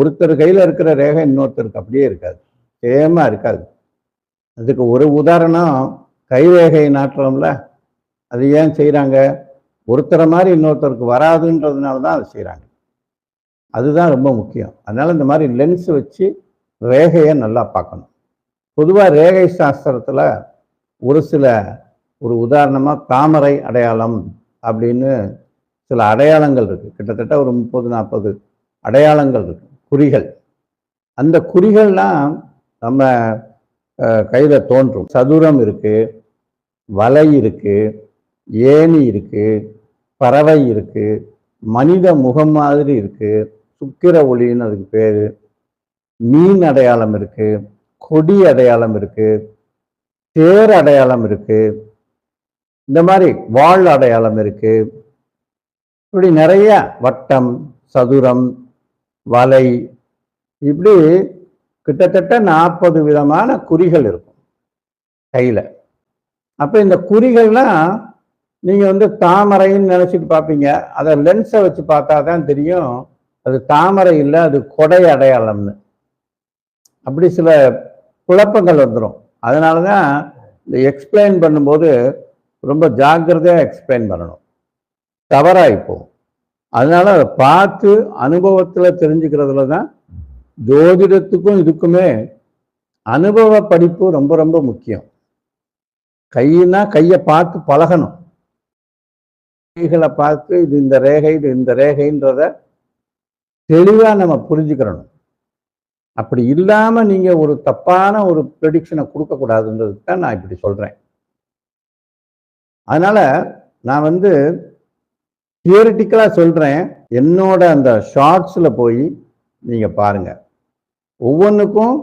ஒருத்தர் கையில் இருக்கிற ரேகை இன்னொருத்தருக்கு அப்படியே இருக்காது. சேமாக இருக்காது. அதுக்கு ஒரு உதாரணம் கைரேகை நாட்டுறோம்ல அது ஏன் செய்கிறாங்க ஒருத்தரை மாதிரி இன்னொருத்தருக்கு வராதுன்றதுனால தான் அதை செய்கிறாங்க அதுதான் ரொம்ப முக்கியம். அதனால் இந்த மாதிரி லென்ஸ் வச்சு ரேகையை நல்லா பார்க்கணும். பொதுவாக ரேகை சாஸ்திரத்தில் ஒரு சில ஒரு உதாரணமாக தாமரை அடையாளம் அப்படின்னு சில அடையாளங்கள் இருக்குது கிட்டத்தட்ட ஒரு முப்பது நாற்பது அடையாளங்கள் இருக்குது குறிகள். அந்த குறிகள்லாம் நம்ம கையில் தோன்றும். சதுரம் இருக்குது வலை இருக்குது ஏணி இருக்குது பறவை இருக்குது மனித முகம் மாதிரி இருக்குது சுக்கிர ஒளின்னு அதுக்கு பேர். மீன் அடையாளம் இருக்குது கொடி அடையாளம் இருக்குது தேர் அடையாளம் இருக்குது இந்த மாதிரி வாழ் அடையாளம் இருக்குது இப்படி நிறைய வட்டம் சதுரம் வலை. இப்படி கிட்டத்தட்ட நாற்பது விதமான குறிகள் இருக்கும் கையில். அப்போ இந்த குறிகள்லாம் நீங்கள் வந்து தாமரைன்னு நினச்சிட்டு பார்ப்பீங்க. அதை லென்ஸை வச்சு பார்த்தா தான் தெரியும். அது தாமரை இல்லை அது கொடை அடையாளம்னு. அப்படி சில குழப்பங்கள் வந்துடும் அதனால தான் இந்த எக்ஸ்பிளைன் பண்ணும்போது ரொம்ப ஜாக்கிரதையாக எக்ஸ்பிளைன் பண்ணணும். தவறாக போகும் அதனால அதை பார்த்து அனுபவத்தில் தெரிஞ்சுக்கிறதுல தான் ஜோதிடத்துக்கும் இதுக்குமே அனுபவ படிப்பு ரொம்ப ரொம்ப முக்கியம். கையினா கையை பார்த்து பழகணும். கைகளை பார்த்து இது இந்த ரேகை இது இந்த ரேகைன்றத தெளிவாக நம்ம புரிஞ்சுக்கிறணும். அப்படி இல்லாமல் நீங்கள் ஒரு தப்பான ஒரு ப்ரெடிக்ஷனை கொடுக்கக்கூடாதுன்றது தான் நான் இப்படி சொல்கிறேன் அதனால் நான் வந்து தியோரிட்டிக்கலாக சொல்கிறேன் என்னோட அந்த ஷார்ட்ஸில் போய் நீங்கள் பாருங்கள் ஒவ்வொன்றுக்கும்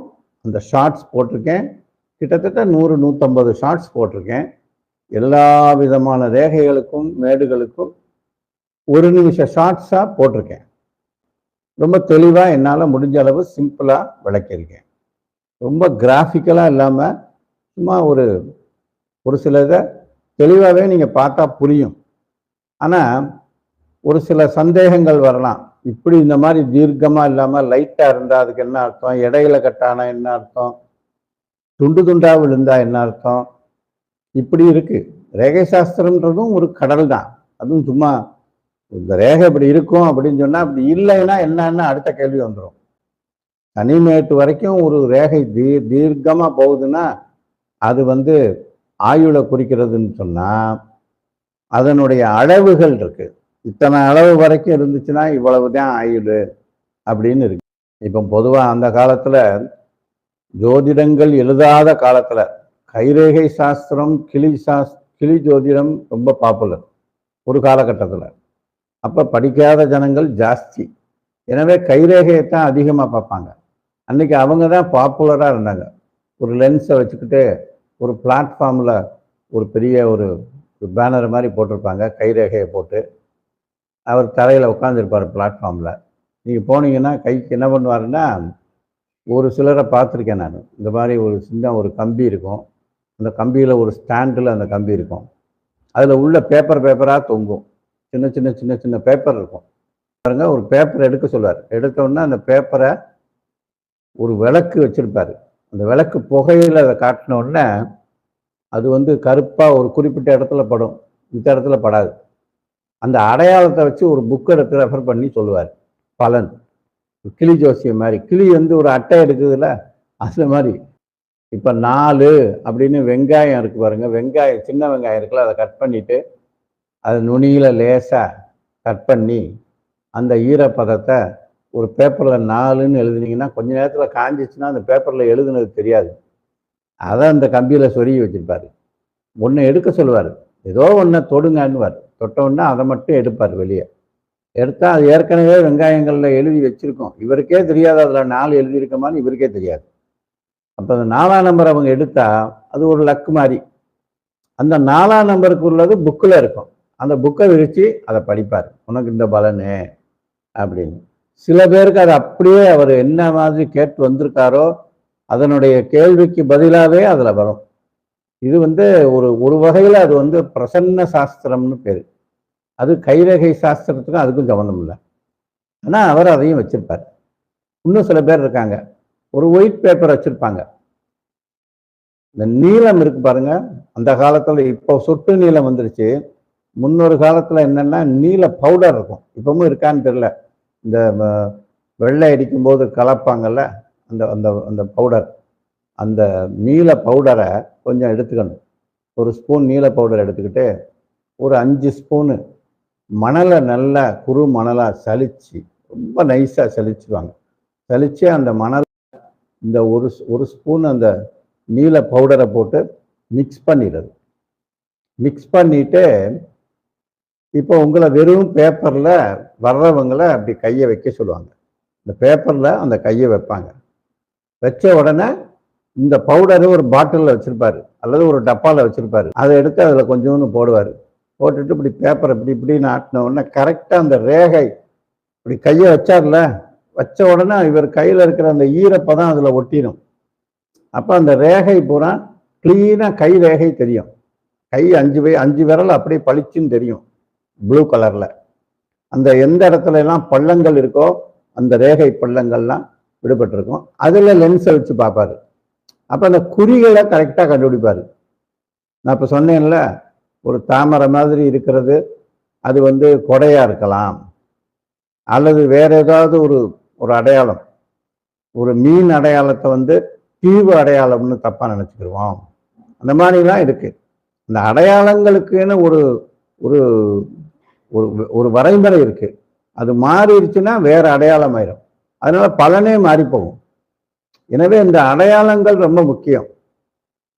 அந்த ஷார்ட்ஸ் போட்டிருக்கேன். கிட்டத்தட்ட நூறு நூற்றம்பது ஷார்ட்ஸ் போட்டிருக்கேன். எல்லா விதமான ரேகைகளுக்கும் மேடுகளுக்கும் ஒரு நிமிஷம் ஷார்ட்ஸாக போட்டிருக்கேன். ரொம்ப தெளிவாக என்னால் முடிஞ்ச அளவு சிம்பிளாக விளக்கியிருக்கேன். ரொம்ப கிராஃபிக்கலாக இல்லாமல் சும்மா ஒரு ஒரு சில இதை தெளிவாகவே நீங்கள் பார்த்தா புரியும். ஆனால் ஒரு சில சந்தேகங்கள் வரலாம். இப்படி இந்த மாதிரி தீர்க்கமாக இல்லாமல் லைட்டாக இருந்தால் அதுக்கு என்ன அர்த்தம்? இடையில கட்டானா என்ன அர்த்தம்? துண்டு துண்டா விழுந்தா என்ன அர்த்தம்? இப்படி இருக்கு. ரேகை சாஸ்திரம்ன்றதும் ஒரு கடல் தான் அதுவும் சும்மா இந்த ரேகை இப்படி இருக்கும் அப்படின்னு சொன்னால் அப்படி இல்லைன்னா என்னன்னு அடுத்த கேள்வி வந்துடும் தனிமேட்டு வரைக்கும் ஒரு ரேகை தீ தீர்க்கமாக போகுதுன்னா அது வந்து ஆயுளை குறிக்கிறதுன்னு சொன்னால் அதனுடைய அளவுகள் இருக்குது இத்தனை அளவு வரைக்கும் இருந்துச்சுன்னா இவ்வளவு தான் ஆயுள் அப்படின்னு இருக்கு. இப்போ பொதுவாக அந்த காலத்தில் ஜோதிடங்கள் எழுதாத காலத்தில் கைரேகை சாஸ்திரம் கிளி சாஸ் கிளி ஜோதிடம் ரொம்ப பாப்புலர் ஒரு காலகட்டத்தில். அப்போ படிக்காத ஜனங்கள் ஜாஸ்தி. எனவே கைரேகையை தான் அதிகமாக பார்ப்பாங்க. அன்னைக்கு அவங்க தான் பாப்புலராக இருந்தாங்க. ஒரு லென்ஸை வச்சுக்கிட்டு ஒரு பிளாட்ஃபார்மில் ஒரு பெரிய ஒரு பேனர் மாதிரி போட்டிருப்பாங்க கைரேகையை போட்டு. அவர் தரையில் உட்காந்துருப்பார் பிளாட்ஃபார்மில் நீங்கள் போனீங்கன்னா கைக்கு என்ன பண்ணுவாருன்னா ஒரு சிலரை பார்த்துருக்கேன் நான். இந்த மாதிரி ஒரு சின்ன ஒரு கம்பி இருக்கும். அந்த கம்பியில் ஒரு ஸ்டாண்டில் அந்த கம்பி இருக்கும். அதில் உள்ள பேப்பர் பேப்பராக தொங்கும். சின்ன சின்ன சின்ன சின்ன பேப்பர் இருக்கும். பாருங்க ஒரு பேப்பர் எடுக்க சொல்லுவார். எடுத்தோன்னா அந்த பேப்பரை ஒரு விளக்கு வச்சுருப்பார். அந்த விளக்கு புகையில் அதை காட்டின உடனே அது வந்து கருப்பாக ஒரு குறிப்பிட்ட இடத்துல படும். இந்த இடத்துல படாது. அந்த அடையாளத்தை வச்சு ஒரு புக் எடுத்து ரெஃபர் பண்ணி சொல்லுவார். பலன். கிளி ஜோசியம் மாதிரி. கிளி வந்து ஒரு அட்டை எடுக்குதுல்ல அந்த மாதிரி. இப்போ நாலு அப்படின்னு வெங்காயம் இருக்கு பாருங்க. வெங்காயம் சின்ன வெங்காயம் இருக்குல்ல அதை கட் பண்ணிட்டு அது நுனியில் லேசாக கட் பண்ணி அந்த ஈரப்பதத்தை ஒரு பேப்பரில் நாலுன்னு எழுதுனீங்கன்னா கொஞ்ச நேரத்தில் காஞ்சிச்சுன்னா அந்த பேப்பரில் எழுதுனது தெரியாது. அதை அந்த கம்பியில் சொருகி வச்சுருப்பார். ஒன்று எடுக்க சொல்லுவார். ஏதோ ஒன்றை தொடுங்கன்னுவார். தொட்டோன்னா அதை மட்டும் எடுப்பார் வெளியே. எடுத்தால் அது ஏற்கனவே வெங்காயங்களில் எழுதி வச்சுருக்கோம். இவருக்கே தெரியாது அதில் நாலு எழுதியிருக்கமான்னு இவருக்கே தெரியாது. அப்போ அந்த நாலாம் நம்பர் அவங்க எடுத்தால் அது ஒரு லக்கு மாதிரி. அந்த நாலாம் நம்பருக்கு உள்ளது புக்கில் இருக்கும். அந்த புக்கை விரித்து அதை படிப்பார். உனக்கு இந்த பலனு அப்படின்னு. சில பேருக்கு அது அப்படியே அவர் என்ன மாதிரி கேட்டு வந்திருக்காரோ அதனுடைய கேள்விக்கு பதிலாகவே அதில் வரும். இது வந்து ஒரு ஒரு வகையில் அது வந்து பிரசன்ன சாஸ்திரம்னு பேர். அது கைரகை சாஸ்திரத்துக்கும் அதுக்கும் சம்மந்தம் இல்லை. ஆனால் அவர் அதையும் வச்சிருப்பார். இன்னும் சில பேர் இருக்காங்க. ஒரு ஒயிட் பேப்பர் வச்சுருப்பாங்க. இந்த நீளம் இருக்கு பாருங்க. அந்த காலத்தில் இப்போ சொட்டு நீளம் வந்துருச்சு. முன்னொரு காலத்தில் என்னென்னா நீல பவுடர் இருக்கும். இப்பவும் இருக்கான்னு தெரில இந்த வெள்ளை அடிக்கும்போது கலப்பாங்கல்ல? அந்த அந்த அந்த பவுடர் அந்த நீல பவுடரை கொஞ்சம் எடுத்துக்கணும். ஒரு ஸ்பூன் நீல பவுடர் எடுத்துக்கிட்டு ஒரு அஞ்சு ஸ்பூனு மணலை நல்லா குறு மணலாக சலிச்சு ரொம்ப நைஸாக சலிச்சுவாங்க சலித்து அந்த மணல் இந்த ஒரு ஸ்- ஒரு ஸ்பூன் அந்த நீல பவுடரை போட்டு மிக்ஸ் பண்ணிடுறது மிக்ஸ் பண்ணிட்டு இப்போ உங்களை வெறும் பேப்பரில் வர்றவங்கள அப்படி கையை வைக்க சொல்லுவாங்க. இந்த பேப்பரில் அந்த கையை வைப்பாங்க. வச்ச உடனே இந்த பவுடரை ஒரு பாட்டிலில் வச்சுருப்பாரு. அல்லது ஒரு டப்பாவில் வச்சுருப்பாரு. அதை எடுத்து அதில் கொஞ்சோண்டு போடுவார். போட்டுட்டு இப்படி பேப்பரை இப்படி இப்படின்னு ஆட்டின உடனே கரெக்டாக அந்த ரேகை இப்படி கையை வச்சார்ல வச்ச உடனே இவர் கையில் இருக்கிற அந்த ஈரப்பதம் அதில் ஒட்டிடும் அப்போ அந்த ரேகை பூரா க்ளீனாக கை ரேகை தெரியும். கை அஞ்சு அஞ்சு விரல் அப்படியே பளிச்சுன்னு தெரியும் ப்ளூ கலரில் அந்த எந்த இடத்துல எல்லாம் பள்ளங்கள் இருக்கோ அந்த ரேகை பள்ளங்கள்லாம் விடுபட்டிருக்கும். அதில் லென்ஸை வச்சு பார்ப்பாரு. அப்போ அந்த குறிகளை கரெக்டாக கண்டுபிடிப்பார். நான் இப்போ சொன்னேன்ல ஒரு தாமரை மாதிரி இருக்கிறது அது வந்து கொடையாக இருக்கலாம் அல்லது வேற ஏதாவது ஒரு ஒரு அடையாளம். ஒரு மீன் அடையாளத்தை வந்து தீவு அடையாளம்னு தப்பாக நினச்சிக்கிடுவோம் அந்த மாதிரிலாம் இருக்குது இந்த அடையாளங்களுக்குன்னு ஒரு ஒரு ஒரு ஒரு வரைமுறை இருக்குது அது மாறிடுச்சுன்னா வேறு அடையாளம் ஆயிரும் அதனால் பலனே மாறி போகும் எனவே இந்த அடையாளங்கள் ரொம்ப முக்கியம்.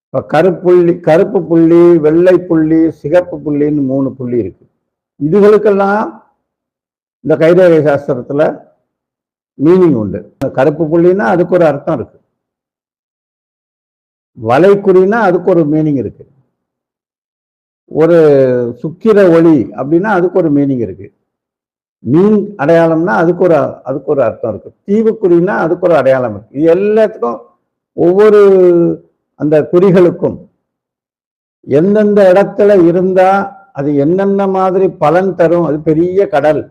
இப்போ கருப்புள்ளி கருப்பு புள்ளி வெள்ளை புள்ளி சிகப்பு புள்ளின்னு மூணு புள்ளி இருக்கு. இதுகளுக்கெல்லாம் இந்த கைரேகை சாஸ்திரத்தில் மீனிங் உண்டு. கருப்பு புள்ளின்னா அதுக்கு ஒரு அர்த்தம் இருக்கு. வலைக்குறின்னா அதுக்கு ஒரு மீனிங் இருக்கு. ஒரு சுக்கிர ஒளி அப்படின்னா அதுக்கு ஒரு மீனிங் இருக்குது மீன் அடையாளம்னா அதுக்கு ஒரு அதுக்கு ஒரு அர்த்தம் இருக்கு. தீவுக்குறினா அதுக்கு ஒரு அடையாளம் இருக்கு. இது எல்லாத்துக்கும் ஒவ்வொரு அந்த குறிகளுக்கும் எந்தெந்த இடத்துல இருந்தா அது என்னென்ன மாதிரி பலன் தரும் அது பெரிய கடல்.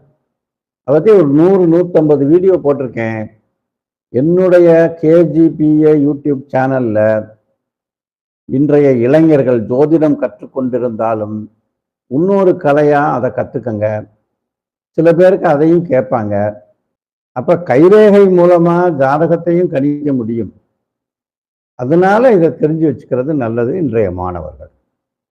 அதை பத்தி ஒரு நூறு நூற்றம்பது வீடியோ போட்டிருக்கேன். என்னுடைய கேஜிபிஏ யூடியூப் சேனல்ல இன்றைய இளைஞர்கள் ஜோதிடம் கற்றுக்கொண்டிருந்தாலும் இன்னொரு கலையா அதை கத்துக்கங்க. சில பேருக்கு அதையும் கேட்பாங்க. அப்ப கைரேகை மூலமா ஜாதகத்தையும் கணிக்க முடியும். அதனால இதை தெரிஞ்சு வச்சுக்கிறது நல்லது இன்றைய மாணவர்கள்.